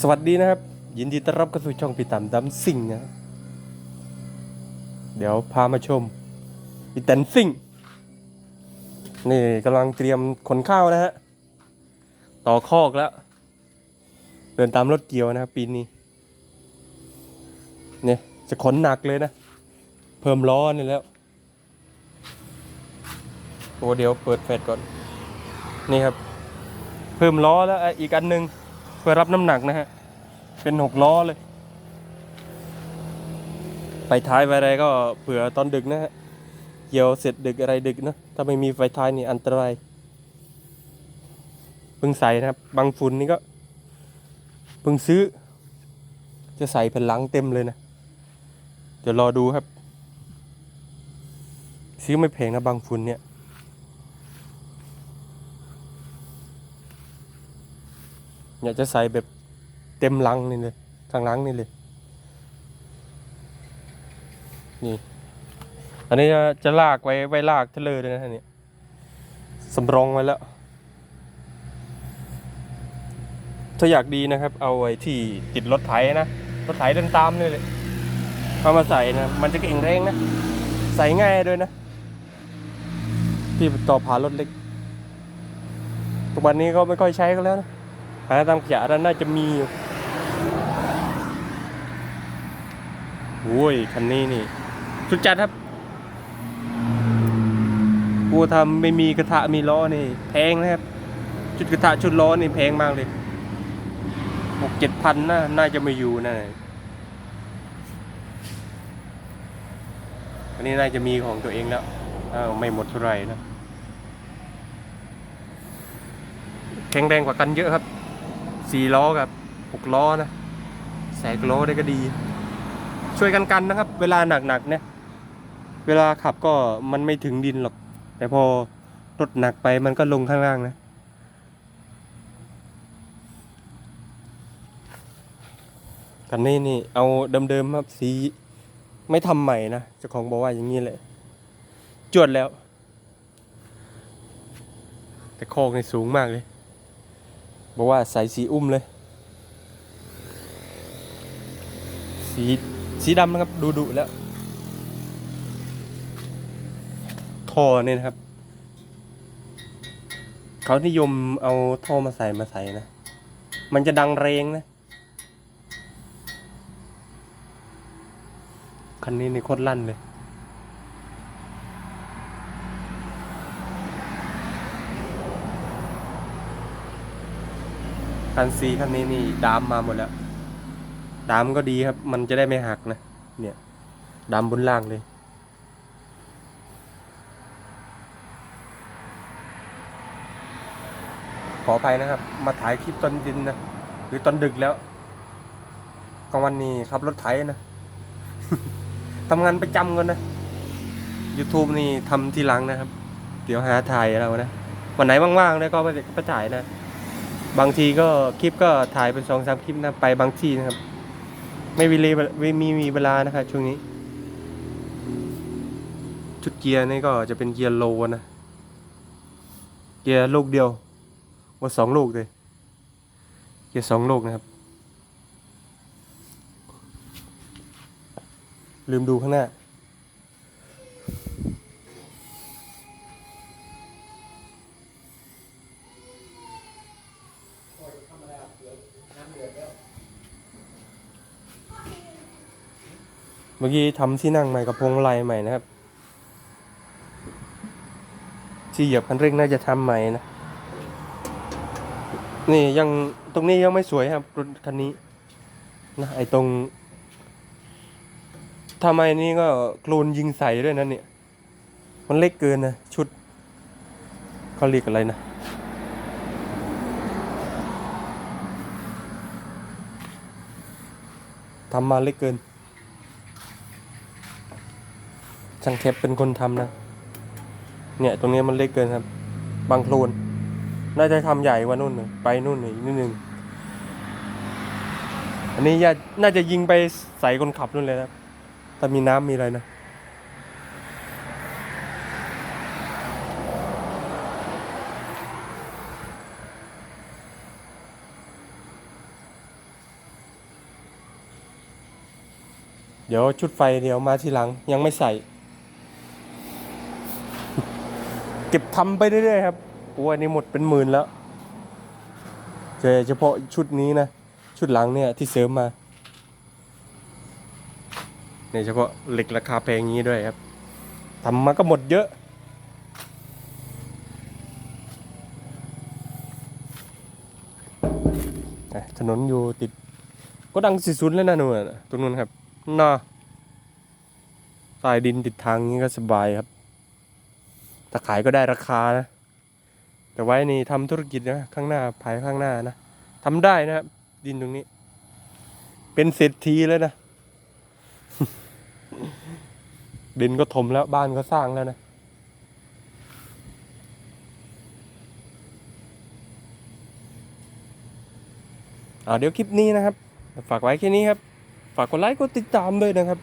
สวัสดีนะครับ ยินดีต้อนรับเข้าสู่ช่องปีตามดัมซิ่งนะเดี๋ยวพามาชมปีแตนซิ่งนี่กำลังเตรียมขนข้าวนะฮะต่อคอกแล้ว เดินตามรถเกี่ยวนะครับปีนี้เนี่ยจะขนหนักเลยนะ เพิ่มล้อนี่แล้วโอ้เดี๋ยวเปิดแฟลชก่อน นี่ครับ เพิ่มล้อแล้วอีกอันหนึ่ง พื่อรับน้ำหนักนะฮะ เป็นหกล้อเลย ไฟท้ายไฟอะไรก็เผื่อตอนดึกนะฮะเกี่ยวเสร็จดึกอะไรดึกนะ ถ้าไม่มีไฟท้ายนี่อันตรายเพิ่งใส่นะครับ บางฝุ่นนี่ก็เพิ่งซื้อ จะใส่แผ่นหลังเต็มเลยนะเดี๋ยวรอดูครับ ซื้อไม่แพงนะบางฝุ่นเนี่ย อยากจะใส่แบบเต็มลังนี่เลยข้างลังนี่เลยนี่อันนี้จะจะลากไว้ไว้ลากเทเลอร์ด้วยนะฮะเนี่ยสำรองไว้แล้ว ถ้าอยากดีนะครับ เอาไว้ที่ติดรถไถนะรถไถเดินตามนี่เลยเอามาใส่นะมันจะเก่งแรงนะ ใส่ง่ายด้วยนะที่ต่อผ่านรถเล็กทุกวันนี้ก็ไม่ค่อยใช้กันแล้วนะ หาตามขยะนั้นน่าจะมีโอ้ยคันนี้นี่ สุดจัดครับกูทำไม่มีกระทะมีล้อนี่ แพงนะครับ ชุดกระทะชุดล้อนี่แพงมากเลยหกเจ็ดพันน่าน่าจะไม่อยู่นะอันนี้น่าจะมีของตัวเองแล้วอ้าวไม่หมดเท่าไหร่นะแข็งแรงกว่ากันเยอะครับ สี่ล้อกับหกล้อนะแสกล้อได้ก็ดี ช่วยกันกันนะครับ เวลาหนักๆเนี่ย เวลาขับก็มันไม่ถึงดินหรอก แต่พอรถหนักไปมันก็ลงข้างล่างนะกันนี้นี่เอาเดิมๆครับสีไม่ทำใหม่นะเจ้าของบอกว่าอย่างนี้แหละจวดแล้ว แต่โคกนี่สูงมากเลย บอกว่าใส่สีอุ้มเลย สีสีดำนะครับดูดุแล้วท่อเนี่ยนะครับ เขานิยมเอาท่อมาใส่มาใส่นะ มันจะดังแรงนะคันนี้ในโคตรลั่นเลย คันซีคันนี้นี่ดามมาหมดแล้ว ดามก็ดีครับ มันจะได้ไม่หักนะ เนี่ย ดามบนล่างเลย ขออภัยนะครับ มาถ่ายคลิปตอนดินนะ หรือตอนดึกแล้วกลางวันนี้ขับรถไถนะทำงานประจำกันนะ YouTube นี่ทำทีหลังนะครับ เดี๋ยวหาถ่ายเรานะ วันไหนว่างๆเนี่ยก็ไปไปถ่ายนะ บางทีก็คลิปก็ถ่ายเป็นสองสามคลิปนะไปบางที่นะครับ ไม่มีเลยไม่มีมีเวลานะครับช่วงนี้ ชุดเกียร์นี่ก็จะเป็นเกียร์โลนะ เกียร์ลูกเดียวว่าสองลูกเลย เกียร์สองลูกนะครับ ลืมดูข้างหน้า เมื่อกี้ทำที่นั่งใหม่กับพวงมาลัยใหม่นะครับ ที่เหยียบคันเร่งน่าจะทำใหม่นะ นี่ยังตรงนี้ยังไม่สวยครับรถคันนี้นะไอตรงทำไมนี่ก็โคลนยิงใส่ด้วยนะเนี่ย มันเล็กเกินนะชุดเขาเรียกอะไรนะทำมาเล็กเกิน ช่างแคปเป็นคนทำนะ เนี่ย ตรงนี้มันเล็กเกินครับ บางโคลนน่าจะทำใหญ่กว่านู่นเลยไปนู่นเลยนิดนึง อันนี้น่าจะยิงไปใส่คนขับนู่นเลยคนบแต่มีน้ำมีอะไรนะเดี๋ยวชุดไฟเดี๋ยวมาทีหลังยังไม่ใส่ ก็บทำไปเรื่อยๆครับโอ้อันนี้หมดเป็นหมื่นแล้วแต่เฉพาะชุดนี้นะ ชุดหลังเนี่ยที่เสริมมาเนี่ยเฉพาะเหล็กราคาแพงอย่างนี้ด้วยครับทำมาก็หมดเยอะ ถนนอยู่ติดก็ดังสิสุดแล้วนะหนูตรงนู้นครับน่าใต้ดินติดทางนี้ก็สบายครับ ถ้าขายก็ได้ราคานะแต่ไว้นี่ทำธุรกิจนะข้างหน้าภายข้างหน้านะทำได้นะครับดินตรงนี้ เป็นเศรษฐีเลยนะดินก็ถมแล้วบ้านก็สร้างแล้วนะอ่าเดี๋ยวคลิปนี้นะครับ ฝากไว้แค่นี้ครับ ฝากกดไลค์กดติดตามด้วยนะครับ